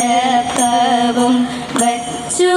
മതിലൊറ്റപ്പവും വച്ചു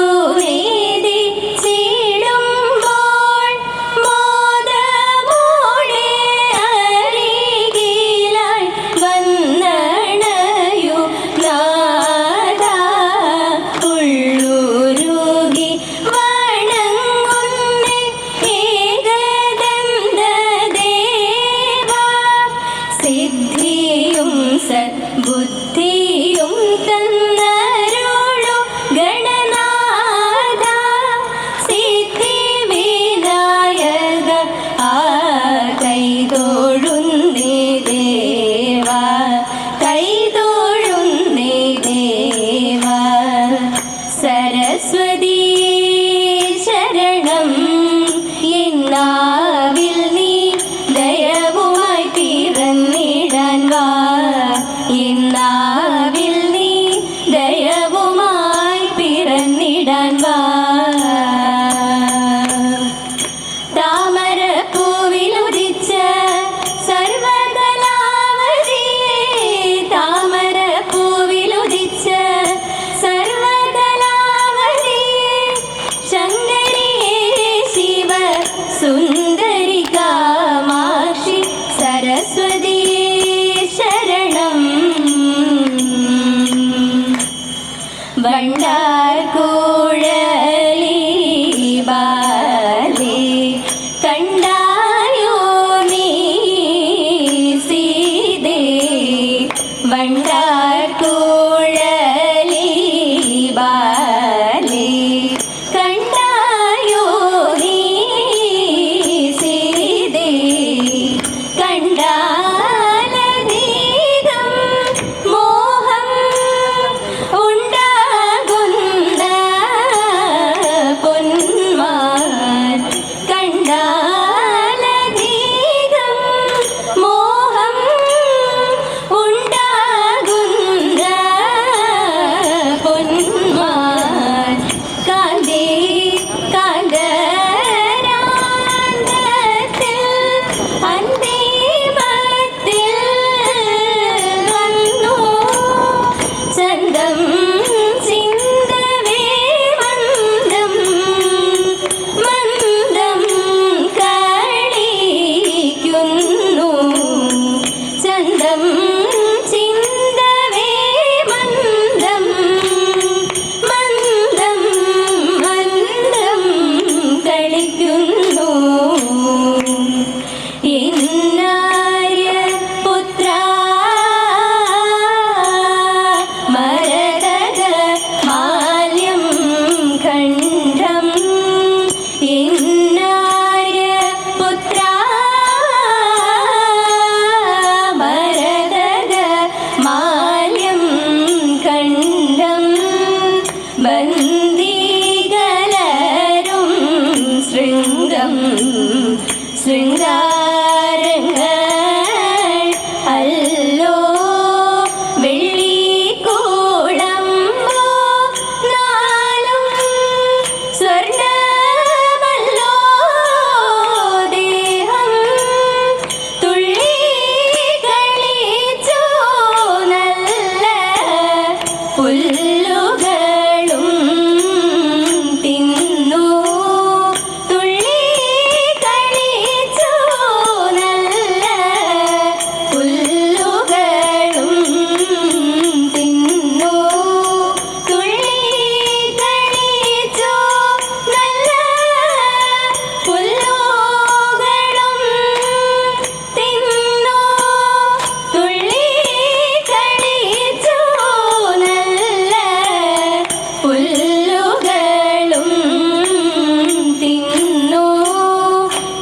വണ്ടാർ കുഴലി ബാലി കണ്ടായോ നീ സീതേ? വണ്ടാർ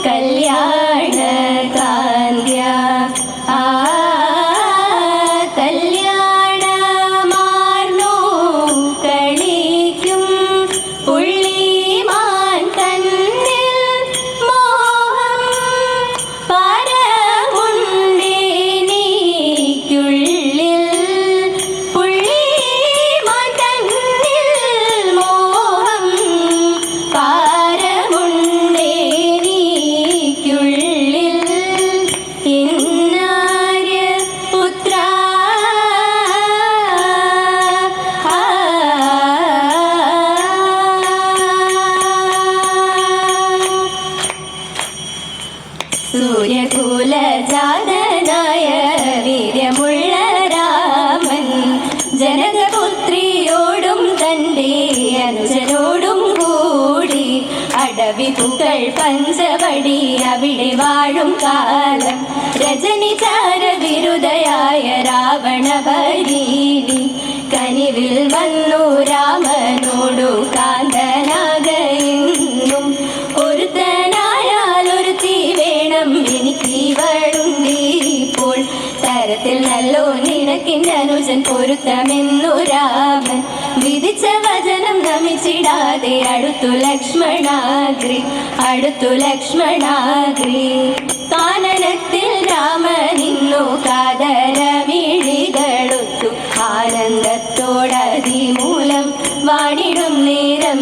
കല്യാണ ജനകപുത്രിയോടും തന്റെ അനുജനോടും കൂടി അടവി പഞ്ചവടി അവിടെ വാഴും കാലം. രജനിചാര വിരുദയായ രാവണ ഭരീനി കനിവിൽ വന്നു രാമനോടു കാന്തനാകയെന്നും ഒരുത്തനായാൽ തീ വേണം എനിക്ക് ഇവളുണ്ടീപ്പോൾ തരത്തിൽ നല്ലോ നിനക്കിന്റെ അനുജൻ വിധിച്ച വചനം നമിച്ചിടാതെ അടുത്തു ലക്ഷ്മണാഗ്രി അടുത്തു ലക്ഷ്മണാഗ്രി. കാനനത്തിൽ രാമനിന്നു കാതരമിഴികളൊത്തു ആനന്ദത്തോടതിമൂലം വാണിടും നേരം.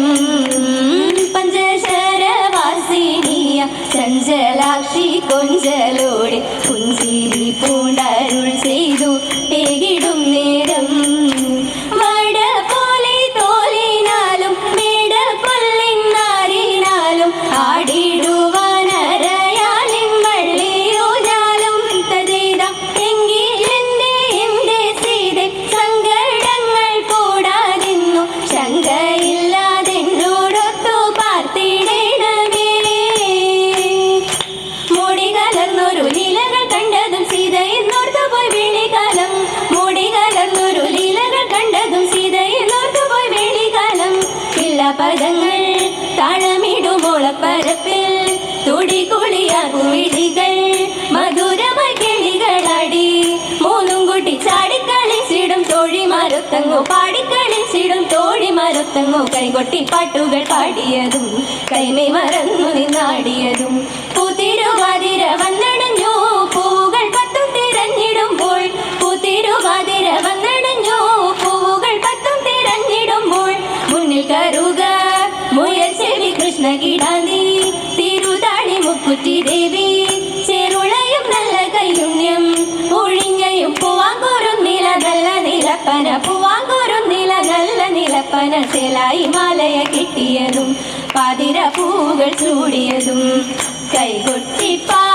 പഞ്ചശരവാസിനിയ ചഞ്ചലാക്ഷി കൊഞ്ചലോടെ പുഞ്ചിരി പൂണ്ടരുൾ ചെയ്തു. പാട്ടങ്ങു പാടിക്കളിച്ചിടും തോഴി മരത്തങ്ങോ. കൈകൊട്ടി പാട്ടുകൾ പാടിയതും കൈമേ മറന്നു നിന്നാടിയതും. കാതലായി മലയ കിട്ടിയതും പതിര പൂകൾ ചൂടിയതും കൈകൊട്ടിപ്പാ